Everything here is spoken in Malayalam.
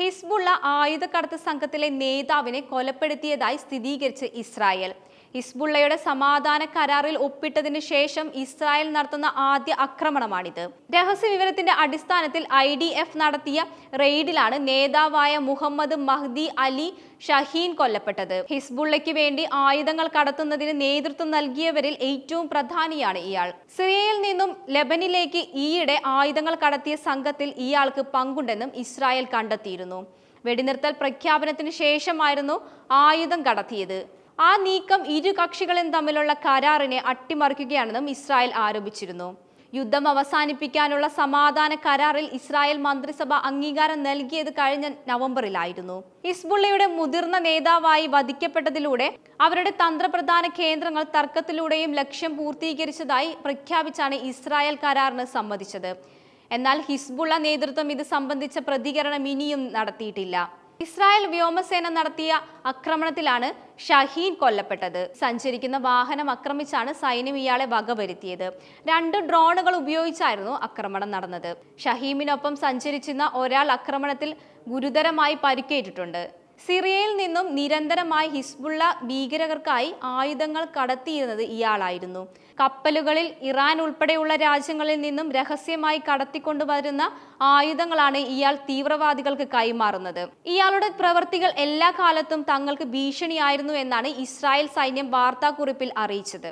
ഹിസ്ബുള്ള ആയുധക്കടത്ത് സംഘത്തിലെ നേതാവിനെ കൊലപ്പെടുത്തിയതായി സ്ഥിരീകരിച്ച് ഇസ്രായേൽ. ഹിസ്ബുള്ളയുടെ സമാധാന കരാറിൽ ഒപ്പിട്ടതിന് ശേഷം ഇസ്രായേൽ നടത്തുന്ന ആദ്യ ആക്രമണമാണിത്. രഹസ്യ വിവരത്തിന്റെ അടിസ്ഥാനത്തിൽ ഐ ഡി എഫ് നടത്തിയ റെയ്ഡിലാണ് നേതാവായ മുഹമ്മദ് മഹ്ദി അലി ഷഹീൻ കൊല്ലപ്പെട്ടത്. ഹിസ്ബുള്ളയ്ക്ക് വേണ്ടി ആയുധങ്ങൾ കടത്തുന്നതിന് നേതൃത്വം നൽകിയവരിൽ ഏറ്റവും പ്രധാനിയാണ് ഇയാൾ. സിറിയയിൽ നിന്നും ലെബനിലേക്ക് ഈയിടെ ആയുധങ്ങൾ കടത്തിയ സംഘത്തിൽ ഇയാൾക്ക് പങ്കുണ്ടെന്നും ഇസ്രായേൽ കണ്ടെത്തിയിരുന്നു. വെടിനിർത്തൽ പ്രഖ്യാപനത്തിന് ശേഷമായിരുന്നു ആയുധം കടത്തിയത്. ആ നീക്കം ഇരു കക്ഷികളും തമ്മിലുള്ള കരാറിനെ അട്ടിമറിക്കുകയാണെന്നും ഇസ്രായേൽ ആരോപിച്ചിരുന്നു. യുദ്ധം അവസാനിപ്പിക്കാനുള്ള സമാധാന കരാറിൽ ഇസ്രായേൽ മന്ത്രിസഭ അംഗീകാരം നൽകിയത് കഴിഞ്ഞ നവംബറിലായിരുന്നു. ഹിസ്ബുള്ളയുടെ മുതിർന്ന നേതാവായി വധിക്കപ്പെട്ടതിലൂടെ അവരുടെ തന്ത്രപ്രധാന കേന്ദ്രങ്ങൾ തർക്കത്തിലൂടെയും ലക്ഷ്യം പൂർത്തീകരിച്ചതായി പ്രഖ്യാപിച്ചാണ് ഇസ്രായേൽ കരാറിന് സമ്മതിച്ചത്. എന്നാൽ ഹിസ്ബുള്ള നേതൃത്വം ഇത് സംബന്ധിച്ച പ്രതികരണം ഇനിയും നടത്തിയിട്ടില്ല. ഇസ്രായേൽ വ്യോമസേന നടത്തിയ ആക്രമണത്തിലാണ് ഷഹീൻ കൊല്ലപ്പെട്ടത്. സഞ്ചരിക്കുന്ന വാഹനം ആക്രമിച്ചാണ് സൈന്യം ഇയാളെ വകവരുത്തിയത്. രണ്ട് ഡ്രോണുകൾ ഉപയോഗിച്ചായിരുന്നു ആക്രമണം നടന്നത്. ഷഹീമിനൊപ്പം സഞ്ചരിച്ചിരുന്ന ഒരാൾ ആക്രമണത്തിൽ ഗുരുതരമായി പരിക്കേറ്റിട്ടുണ്ട്. സിറിയയിൽ നിന്നും നിരന്തരമായി ഹിസ്ബുള്ള ഭീകരർക്കായി ആയുധങ്ങൾ കടത്തിയിരുന്നത് ഇയാളായിരുന്നു. കപ്പലുകളിൽ ഇറാൻ ഉൾപ്പെടെയുള്ള രാജ്യങ്ങളിൽ നിന്നും രഹസ്യമായി കടത്തിക്കൊണ്ടുവരുന്ന ആയുധങ്ങളാണ് ഇയാൾ തീവ്രവാദികൾക്ക് കൈമാറുന്നത്. ഇയാളുടെ പ്രവൃത്തികൾ എല്ലാ കാലത്തും തങ്ങൾക്ക് ഭീഷണിയായിരുന്നു എന്നാണ് ഇസ്രായേൽ സൈന്യം വാർത്താക്കുറിപ്പിൽ അറിയിച്ചത്.